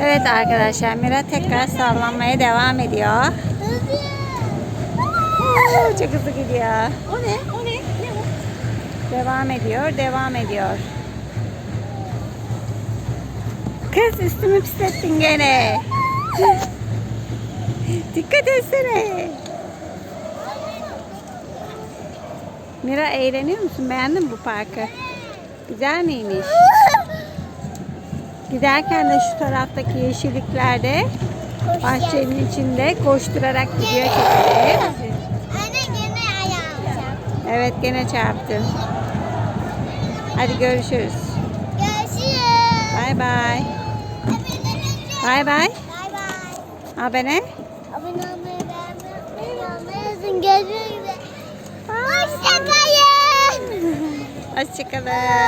Evet arkadaşlar Mira tekrar sallanmaya devam ediyor. Çok hızlı gidiyor. O ne? O ne? Ne o? Devam ediyor, devam ediyor. Kız üstümü pislettin gene. Dikkat etsene. Mira eğleniyor musun? Beğendin mi bu parkı? Güzel miymiş? Giderken de şu taraftaki yeşilliklerde bahçenin içinde koşturarak gidiyor köpek. Anne gene ayağım. Evet gene çarptın. Hadi görüşürüz. Görüşürüz. Bay bay. Bay bay. Bay bay. Abone. Abone olmayı, beğenmeyi unutmayın. Görüşürüz. Hoşçakalın. Hoşçakalın.